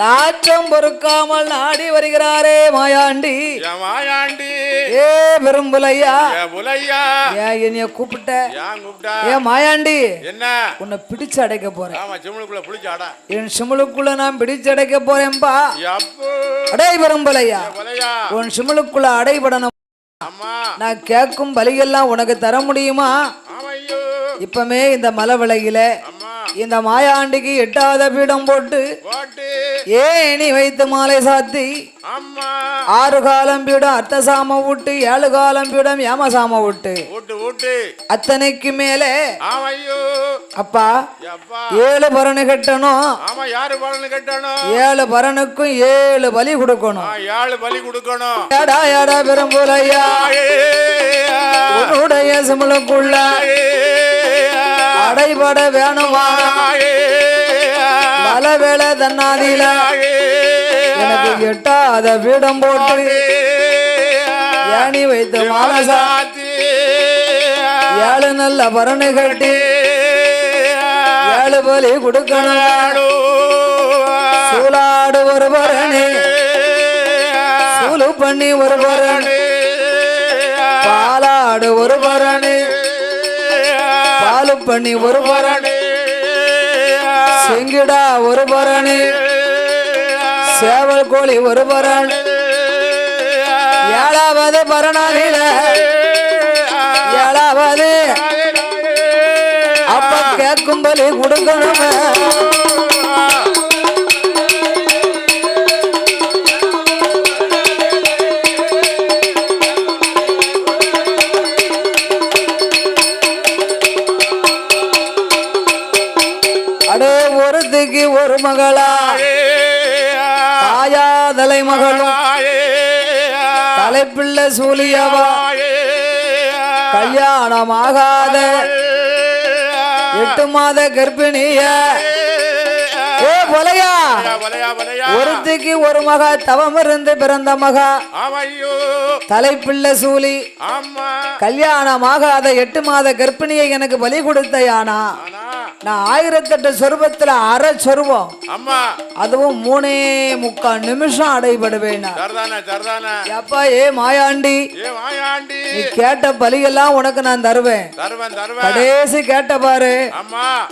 நாற்றம் பொறுக்காமல் நாடி வருகிறாரே மாயாண்டி. மாயாண்டி. ஏ விரும்பலையா என் புலையா. ஏன் என்னைய கூப்பிட்ட. ஏ மாயாண்டி. என்ன? உன்னை பிடிச்சு அடைக்க போறேன். ஆமா என் சிமுலுக்குள்ள நான் பிடிச்சு அடைக்க போறேன்பா. அடை விரும்பலையா என் புலையா. உன் சிமுலுக்குள்ள அடைபடணும். நான் கேட்கும் பலியெல்லாம் உனக்கு தர முடியுமா? இப்பமே இந்த மலை விலையில இந்த மாயாண்டிக்கு எட்டாத பீடம் போட்டு ஏணி வைத்து மாலை சாத்தி ஆறு காலம் பீடம் அர்த்தசாம விட்டு ஏழு காலம் பீடம் ஏமசாம விட்டு ஊட்டு. ஊட்டு அத்தனைக்கு மேலே அப்பா ஏழு பரணு கட்டணும். ஏழு பரனுக்கும் ஏழு பலி கொடுக்கணும். ஏழு பலி கொடுக்கணும். ஏடா ஏடா பெரும்புலையா? உன்னுடைய சிமுலுக்குள்ள அடைபட வேணுமா பல வேலை தன்னாதில எனக்கு எட்டாத பீடம் போட்டு ஏணி வைத்து மாலசா ஏழு நல்ல பரணு கட்டி. ஏழு பலி கொடுக்கணும். சூலாடு. ஒரு பரணி சூலு பண்ணி ஒரு பரணி பாலாடு ஒரு பரணி பாலு பண்ணி ஒரு பரணி. செங்கிடா ஒரு பரணி. சேவல் கோழி ஒரு பரணி. ஏழாவது பரணாளில. ஏழாவது. அப்ப கேட்கும் பலி கொடுக்கணுமே அடே ஒருத்திக்கு ஒரு மகளா? தாயாதலை மகளும் தலைப்பிள்ளை சூலியவா? கல்யாணம் ஆகாத. எட்டு மாத கர்ப்பிணிய. ஏ பொலையா ஒருத்திக்கு ஒரு மகா தவம் இருந்து பிறந்த மகா. தலைப்பிள்ளை ஆமா. கல்யாணம் ஆகாத எட்டு மாத கர்ப்பிணியை எனக்கு பலி கொடுத்த யானா நான் ஆயிரத்தெட்டு சொருபத்துல அரை சொருபம். அம்மா. அதுவும் மூணே முக்கால் நிமிஷம் அடைபடுவேன் அப்பா ஏ மாயாண்டி. நீ கேட்ட பலியெல்லாம் உனக்கு நான் தருவேன். கடைசி கேட்ட பாரு.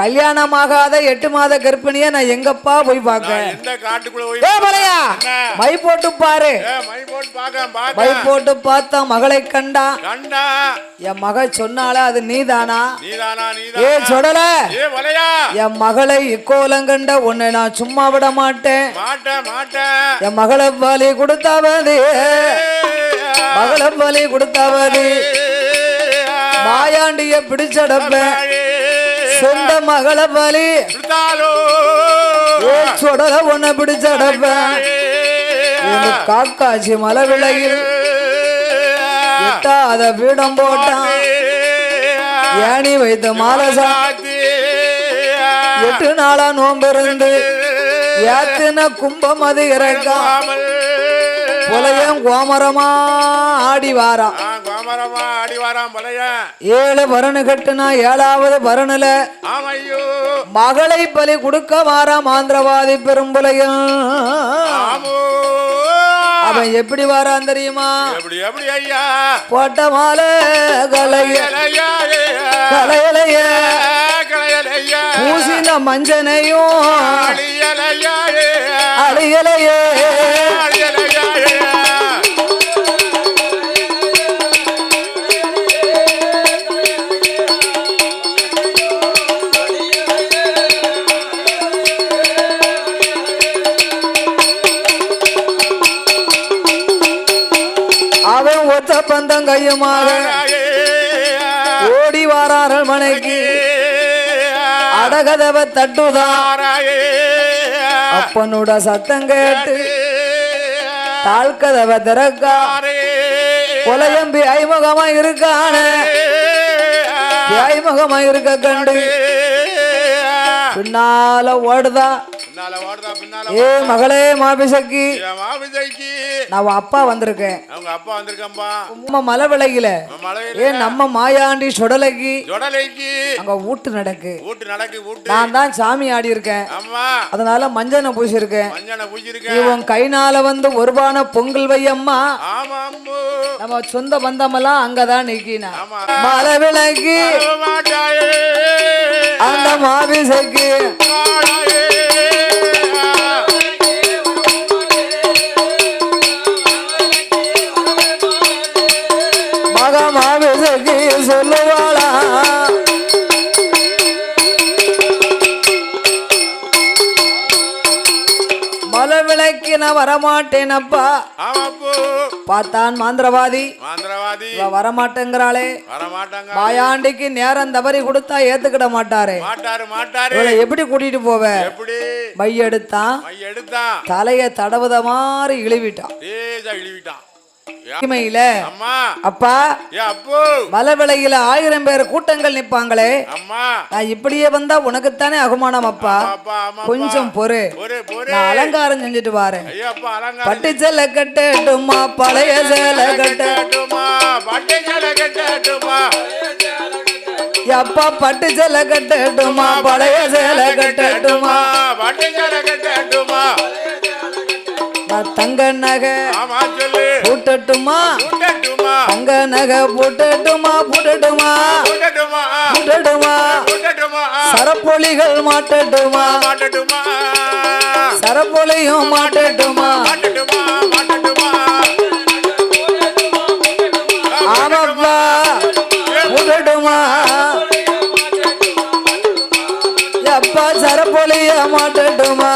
கல்யாணமாகாத எட்டு மாத கர்ப்பிணிய நான் எங்கப்பா போய் பார்க்க? மை போட்டு பாரு. மை போட்டு பார்த்தா மகளை கண்டா. என் மக சொன்னாலே அது நீதானா? நீதானா ஏ வலையா என் மகளை இக்கோலம் கண்ட உன்னை நான் சும்மா விட மாட்டேன். என் மகளை பலி கொடுத்தாவது மகளை பலி கொடுத்தாவது மாயாண்டிய பிடிச்சடப்பேன். சொந்த மகளை பலி சொடல உன்னை பிடிச்சடப்பேன். இந்த காக்காச்சி மலை விலையில் எட்டாத பீடம் போட்டான். ஏணி வைத்த மாலசா. எட்டு நாளா நோம்பிருந்து ஏத்தின கும்பம் அது இறக்கா புலையம் கோமரமா ஆடி வாரான் கோமரமா வாராம் பலையா ஏழு பரணு கட்டுனா ஏழாவது பரணுல. மகளை பலி கொடுக்க வாராம் ஆந்திரவாதி பெரும்புலையும் அவன் எப்படி வாரான் தெரியுமா? போட்ட மாலை கலைய கலையா கலையலைய கலையலையா. பூசின மஞ்சனையும் அழியலையா. அவன் ஒத்த பந்தம் கையுமாக ஓடி வாரார்கள் மனைக்கு. அடகதவ தட்டுதான் அப்பனோட சத்தம் கேட்டு தாழ்கதவ திறக்கா. புலையம்பி ஐமுகமா இருக்கான. ஐமுகமா இருக்க கண்டு. பின்னால ஓடுதா. ஏ மகளே மாபிசக்கி. மாவிஜய்க்கு நான் அப்பா வந்திருக்கேன். அவங்க அப்பா வந்திருக்கம்பா உம்ம மலை விலகில ஏ நம்ம மாயாண்டி சுடலைக்கு. அங்க ஊட்டு நடக்கு. நடக்கு நான் தான் சாமி ஆடி இருக்கேன் அதனால மஞ்சனை பூசிருக்கேன் மஞ்சனை இவன் கைனால வந்து ஒருபான பொங்கல் வையம்மா. ஆமா நம்ம சொந்த பந்தமெல்லாம் அங்கதான் நிக்கினா. மலை விலகி அந்த மாபிசைக்கு. நான் வரமாட்டேன் அப்பா பார்த்தான் மாந்திரவாதி. மந்திரவாதி. வரமாட்டேங்கிறாளே. வர மாட்டாங்க மாயாண்டிக்கு நேரம் தவறி கொடுத்தா ஏத்துக்கிட மாட்டாரு. எப்படி கூட்டிட்டு போவ? எப்படி? மை எடுத்தான் மை எடுத்தான் தலைய தடவுத மாதிரி இழுவிட்டான். இழுவிட்டான். அப்பா ஏ அப்பு. மலை விலையில ஆயிரம் பேர் கூட்டங்கள் நிப்பாங்களே. நான் இப்படியே வந்தா உனக்குத்தானே அவமானம் அப்பா. கொஞ்சம் பொறு. நான் அலங்காரம் செஞ்சுட்டு வாரேன். அலங்காரம் பட்டு சேலை கட்டட்டுமா பழைய சேலை கட்ட கட்டட்டுமா பட்டை சேலை கட்டட்டுமா. அப்பா பட்டு சேலை கட்டட்டுமா பழைய சேலை கட்டட்டுமா? பட்டை சேலை கட்டட்டுமா. நான் தங்க நகை. பூட்டட்டுமா? கூட்டட்டுமா தங்க நகை பூட்டட்டுமா பூட்டட்டுமா? கூட்டட்டுமா பூட்டட்டுமா? கூட்டட்டுமா சரப்பொலிகள் மாட்டட்டுமா? மாட்டட்டுமா? சரப்பொலியும் மாட்டட்டுமா? மாட்டட்டுமா? மாட்டட்டுமா? ஆமாப்பா. பூட்டட்டுமா? அப்பா சரப்பொலிய மாட்டட்டுமா?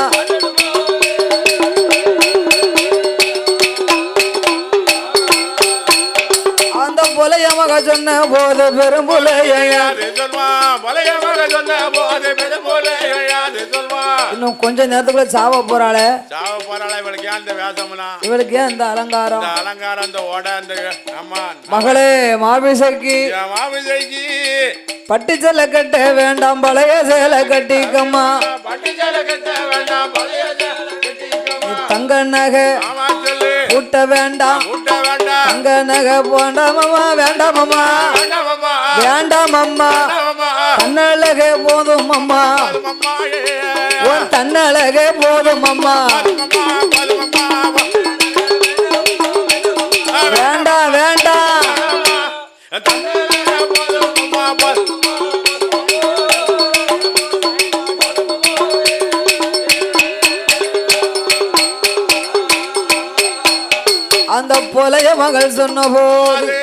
பெரு போல அது சொல்வா இன்னும் கொஞ்ச நேரத்துக்குள்ள சாவ போறாளே. சாவ போறாளா இவளுக்கு ஏன் இந்த வேஷம்லாம் இவளுக்கு ஏன் இந்த அலங்காரம்? அலங்காரம் இந்த ஓட இந்த அம்மா மகளே மாபிசைக்கு. என் மாமிசைக்கு பட்டு சேலை கட்ட வேண்டாம் பழைய சேலை கட்டிக்கம்மா. பட்டு சேலை கட்ட வேண்டாம் பழைய. தங்க நகை. கூட்ட வேண்டாம். தங்க நகை போண்டாமம்மா வேண்டாமம்மா வேண்டாமம்மா தன்னழகே போதும் அம்மா. உன் தன்னழகே போதும் அம்மா அந்த புலைய மகள் சொன்ன போது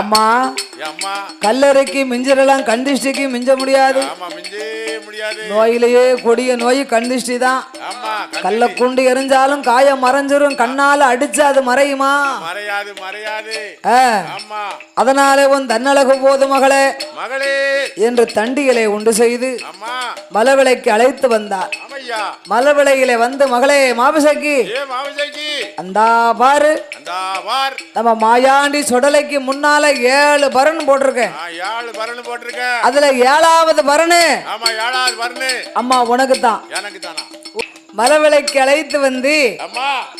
அம்மா கல்லறைக்கு மிஞ்சிடலாம் கண்டிஷ்டிக்கு மிஞ்சே முடியாது. நோயிலேயே கொடிய நோய் கண்டிஷ்டி தான். கல்ல குண்டு எரிஞ்சாலும் காயம் மறைஞ்சிரும். கண்ணால அடிச்சு அது மறையுமா? மறையாது அதனாலே உன் தன்னழகு போது மகளே. மகளே. என்று தண்டிகளை உண்டு செய்து மலவிளைக்கு அழைத்து வந்தார். மலவிளையில வந்து மகளே மாபிசைக்கு. அந்தா பாரு. நம்ம மாயாண்டி சுடலைக்கு முன்னால ஏழு பரன் போட்டிருக்கேன். அதுல ஏழாவது பரனு ஆமா ஏழாவது பரணு அம்மா உனக்கு தான் எனக்கு தானா மலவிளைக்கு அழைத்து வந்து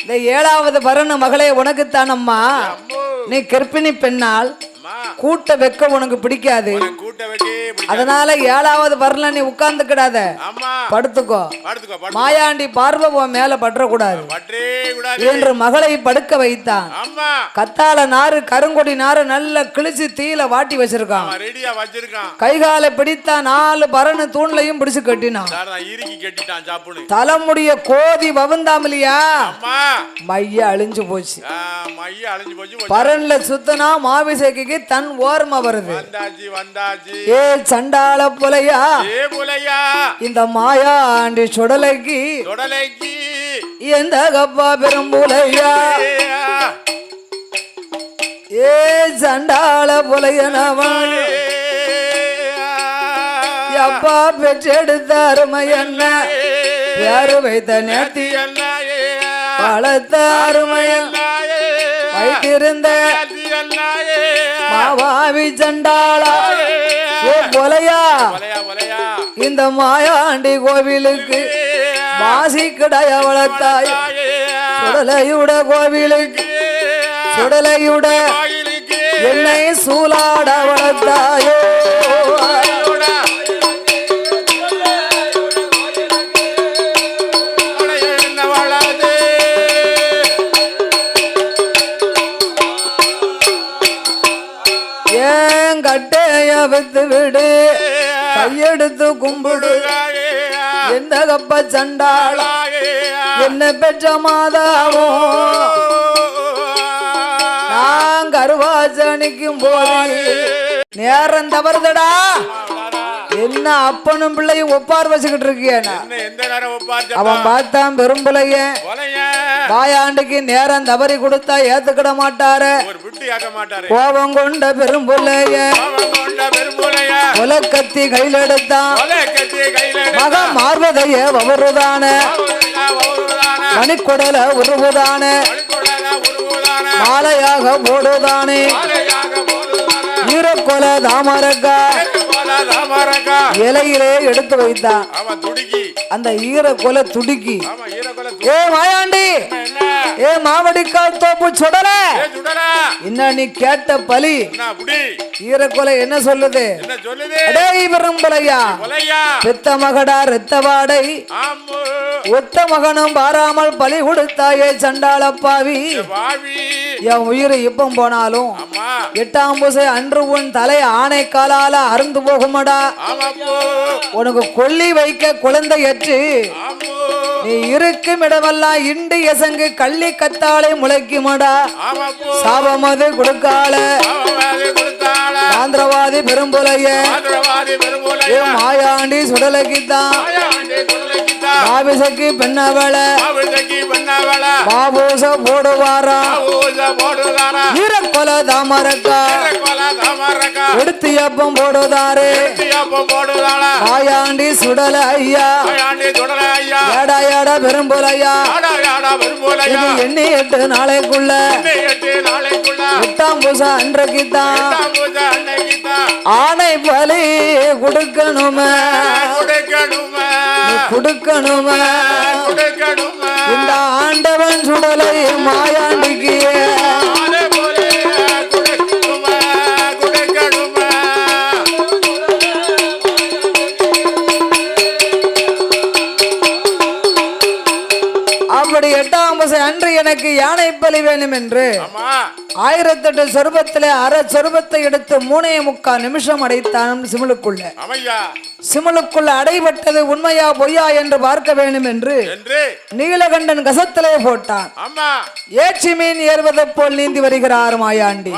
இந்த ஏழாவது பரனு மகளே உனக்கு அம்மா அம்மு. நீ கர்ப்பிணி பெண்ணால் கூட்ட வெக்க உனக்கு பிடிக்காது. அதனால ஏழாவது பரல நீ உட்கார்ந்துக்கிடாத. அம்மா படுத்துக்கோ. படுத்துக்கோ படுத்து மாயாண்டி பார்வை உன் மேல பற்றே கூடாது. என்று மகளை படுக்க வைத்தான். கத்தாழ நாறு கருங்கொடி நாறு நல்ல கிழிச்சு தீயில வாட்டி வச்சிருக்கான். கைகாலை பிடித்தா நாலு பரனு தூண்லையும் பிடிச்சு கட்டினான். தலைமுடிய கோதி வவுந்தாமலியா? மைய அழிஞ்சு போச்சு. பரன்ல சுத்தனா மாவிசைக்கு தன் ஓர்மை வருது ஏ சண்டாள புலையா? இந்த மாயாண்டி சுடலைக்கு தொடலைக்கு எந்த கப்பா பெரும்புலையா ஏ, சண்டாள புலையனவன் அப்பா பெற்றெடுத்த அருமை என்ன யாரு வைத்த நேர்த்தி? என்ன வளர்த்த அருமையன் என்ன வைத்திருந்த மாவாவி சண்டாளா ஏ புலையா இந்த மாயாண்டி கோவிலுக்கு மாசி கிடைய வளர்த்தாய். தாயே சுடலையுட கோவிலுக்கு சுடலையுட என்னை சூலாட வளர்த்தாயோ. கட்டைய வித்து விடு. கையெடுத்து கும்பிடு. எந்த கப்ப சண்டாளா? என்ன பெற்ற மாதாவும் நான் கருவாசனிக்கும் போது நேரம் தவறுதடா. என்ன அப்பனும் பிள்ளையும் ஒப்பார் வச்சுக்கிட்டு ஒப்பார் அவன் பார்த்தான் பெரும் பிள்ளையன் கொலைய வாயாண்டுக்கு நேரம் தவறி கொடுத்தா ஏத்துக்கிட மாட்டாரு. கோபம் கொண்ட பெரும்புலைய உலக்கத்தி கையில் எடுத்தான் மக மார்பதைய வவருதான ஒருவதான மணிக்குடல உருவுதான. மாலையாக போடுதானே. ஈரக்கொல தாமரக்கா. இலையிலே எடுத்து வைத்தான். அந்த ஈரக்கொலை துடுக்கி. ஏ மாயாண்டி என்ன? ஏ மாவடிக்கால் தோப்பு சுடல. என்ன நீ கேட்ட பலி. ஈரக்கொலை என்ன சொல்லுது? பெத்த மகடா ரத்த வாடை. ஒத்த மகனும் பாராமல் பலி கொடுத்தாயே சண்டாளப்பாவி என் உயிர் இப்பம் போனாலும் எட்டாம் பூசை அன்று உன் தலை ஆணை காலால அருந்து போகுமடா உனக்கு கொல்லி வைக்க குழந்தையற்று நீ இருக்கும் இடமெல்லாம் இண்டு எசங்கு கள்ளி கத்தாழை முளைக்குமடா சாபமது கொடுக்கால. ஆந்திரவாதி பெரும்புலைய. மாயாண்டி கொலைக்கிட்டா ஆபிசக்கு பெண்ணவள. பாபூச போடுவாரா. ஈரக்கொல தாமரக்கா. கொலை தாமரக்கா எடுத்து எப்பம் போடுதாரு. மாயாண்டி சுடல ஐயா. ஆயாண்டே ஏடா ஏடா பெரும்புலையா. இது எண்ணி எட்டு நாளைக்குள்ள. எட்டு நாளைக்குள்ள. எட்டாம் பூசா பூஜை அன்னைக்குத்தான் ஆணை பலி கொடுக்கணுமே. கொடுக்கணுமே. இந்த ஆண்டவன் சுடலை மாயாண்டிக்கு எனக்கு யானை பலி வேணும் என்று ஆயிரத்தெட்டு சொருபத்திலே அரை சொருபத்தை எடுத்து மூணே முக்கால் நிமிஷம் அடைத்தான் சிமிழுக்குள்ள. அமையா. சிமிழுக்குள்ள அடைபட்டது உண்மையா பொய்யா என்று பார்க்க வேண்டும் என்று. நீலகண்டன் கசத்திலே போட்டான். ஏச்சி மீன் ஏறுவதைப் போல் நீந்தி வருகிறார் மாயாண்டி.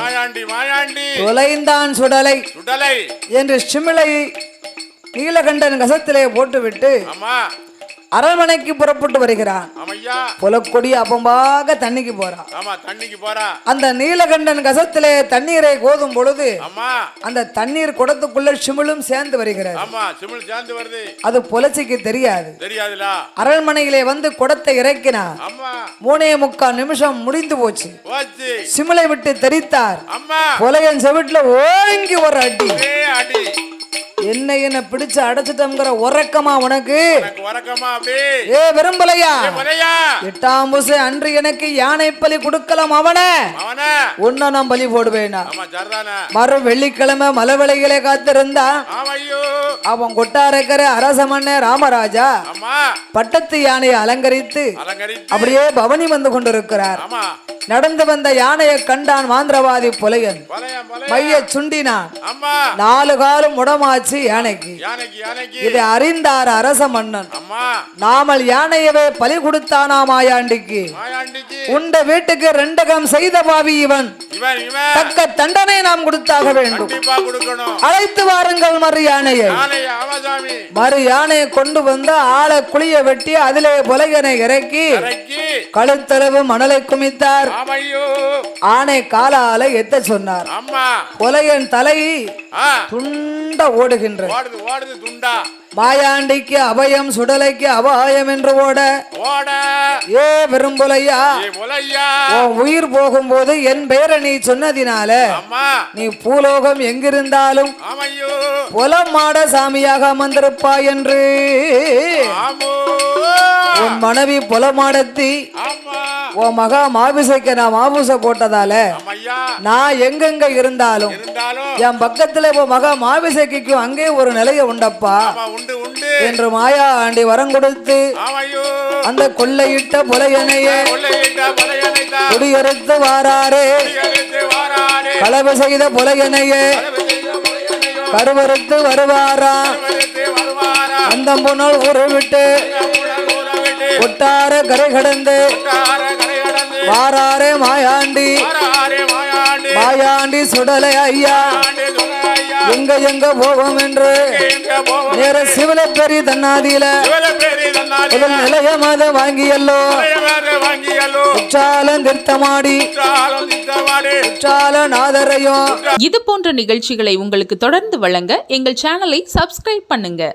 தொலைந்தான் சுடலை. சுடலை. என்று சிமிழை நீலகண்டன் கசத்திலே போட்டுவிட்டு அரண்மனைக்கு புறப்பட்டு வருகிறான். புலக்கொடி அப்பம்பாக தண்ணிக்கு போறான். தண்ணிக்கு போறா. அந்த நீலகண்டன் கசத்திலே தண்ணீரை கோதும் பொழுது அந்த தண்ணீர் குடத்துக்குள்ள சிமிழும் சேர்ந்து வருகிறது. வருது. அது புலச்சிக்கு தெரியாது. அரண்மனையிலே வந்து குடத்தை இறக்கினார் அம்மா மூணே முக்கால் நிமிஷம் முடிந்து போச்சு. சிமிழை விட்டு தெரித்தார். புலையன் செவிட்டுல ஓங்கி ஒரு அடி. அடி. என்ன என்ன பிடிச்சு அடைச்சிட்டோங்கிற உறக்கமா உனக்கு? ஏ விரும்பலையா? எட்டாம் பூசை அன்று எனக்கு யானை பலி கொடுக்கலாம் அவனே. உன்னை நான் பலி போடுவேனா? மறு வெள்ளிக்கிழமை மலவெளிகளை காத்திருந்தா அவன் கொட்டாரக்கரை அரசமன்ன ராமராஜா அம்மா பட்டத்து யானையை அலங்கரித்து அப்படியே பவனி வந்து கொண்டிருக்கிறார். நடந்து வந்த யானையை கண்டான் மாந்திரவாதி புலையன். மைய சுண்டினான். நாலு காலம் முடமாச்சு யானைக்கு. யானைக்கு இதை அறிந்தார் அரச மன்னன். நாமல் யானையவே பலி கொடுத்தானா மாயாண்டிக்கு. உண்ட வீட்டுக்கு ரெண்டகம் செய்த பாவி இவன். தக்க தண்டனை நாம் கொடுத்தாக வேண்டும். அழைத்து வாருங்கள் மறு யானையை. மறு யானையை கொண்டு வந்து ஆளை குளிய வெட்டி அதிலே புலையனை இறக்கி கழுத்தளவு மணலை குமித்தார். ஆணை காலால எத்த சொன்னார். புலையன் தலை துண்ட துண்டா. மாயாண்டிக்கு அபயம் சுடலைக்கு அபாயம் என்று ஓட. ஓட. ஏ விரும்புலையா உன் உயிர் போகும்போது என் பெயரை நீ சொன்னதினால நீ பூலோகம் எங்கிருந்தாலும் என் மனைவி புலமாடத்தி உன் மகா மாபிசைக்கு நான் மாபூச போட்டதால நான் எங்கெங்க இருந்தாலும் என் பக்கத்துல இப்போ மகா மாபிசைக்கும் அங்கே ஒரு நிலைய உண்டப்பா. என்று மாயா ஆண்டி வரம் கொடுத்து அந்த கொள்ளையிட்ட புலையனையே குடியறுத்து வாராரே. களவு செய்த புலையனையே கருவறுத்து வருவாரா. அந்த புனல் ஊரை விட்டு உடல் ஊற விட்டு ஒட்டார கரை கடந்து வாராரே மாயாண்டி. மாயாண்டி. மாயாண்டி சுடலை ஐயா. எங்க எங்க போவோம் என்று நேர சிவல தன்னாதியில பேரு தன்னாடி முதல் நிலையம் அதை வாங்கியல்லோ. குற்றாலம் திருத்தமாடி. இது போன்ற நிகழ்ச்சிகளை உங்களுக்கு தொடர்ந்து வழங்க எங்கள் சேனலை சப்ஸ்கிரைப் பண்ணுங்க.